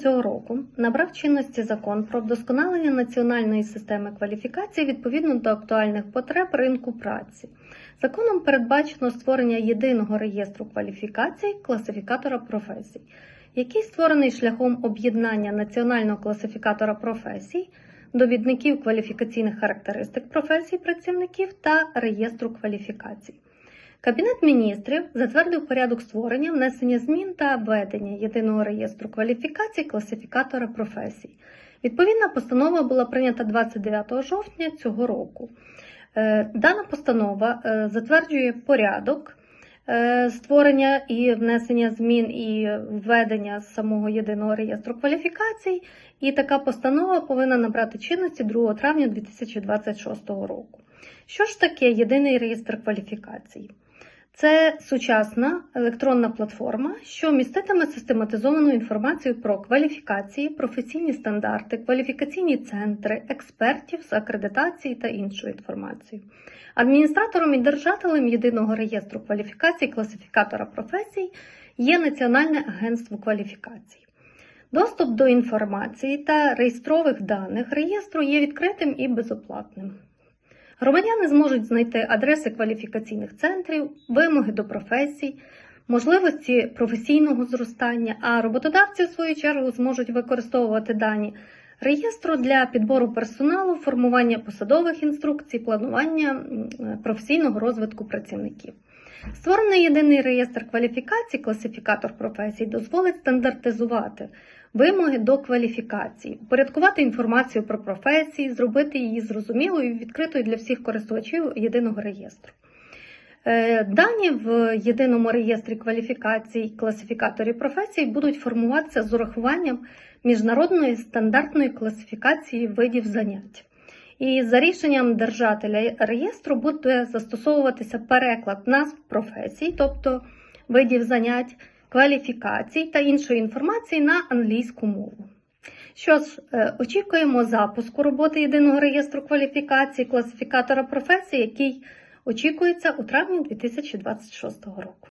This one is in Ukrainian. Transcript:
цього року набрав чинності закон про вдосконалення національної системи кваліфікації відповідно до актуальних потреб ринку праці. Законом передбачено створення єдиного реєстру кваліфікацій класифікатора професій, який створений шляхом об'єднання національного класифікатора професій, довідників кваліфікаційних характеристик професій працівників та реєстру кваліфікацій. Кабінет міністрів затвердив порядок створення, внесення змін та введення єдиного реєстру кваліфікацій класифікатора професій. Відповідна постанова була прийнята 29 жовтня цього року. Е, Дана постанова е, затверджує порядок е, створення і внесення змін і введення самого єдиного реєстру кваліфікацій. І така постанова повинна набрати чинності 2 травня 2026 року. Що ж таке єдиний реєстр кваліфікацій? Це сучасна електронна платформа, що міститиме систематизовану інформацію про кваліфікації, професійні стандарти, кваліфікаційні центри, експертів з акредитації та іншу інформацію. Адміністратором і держателем єдиного реєстру кваліфікацій класифікатора професій є Національне агентство кваліфікацій. Доступ до інформації та реєстрових даних реєстру є відкритим і безоплатним. Громадяни зможуть знайти адреси кваліфікаційних центрів, вимоги до професій, можливості професійного зростання, а роботодавці, в свою чергу, зможуть використовувати дані реєстру для підбору персоналу, формування посадових інструкцій, планування професійного розвитку працівників. Створений єдиний реєстр кваліфікацій, класифікатор професій, дозволить стандартизувати вимоги до кваліфікації, упорядкувати інформацію про професії, зробити її зрозумілою і відкритою для всіх користувачів єдиного реєстру. Е, Дані в єдиному реєстрі кваліфікацій класифікаторів професій будуть формуватися з урахуванням міжнародної стандартної класифікації видів занять. І за рішенням держателя реєстру буде застосовуватися переклад назв професій, тобто видів занять, кваліфікацій та іншої інформації на англійську мову. Що ж, е, очікуємо запуску роботи єдиного реєстру кваліфікацій класифікатора професій, який очікується у травні 2026 року.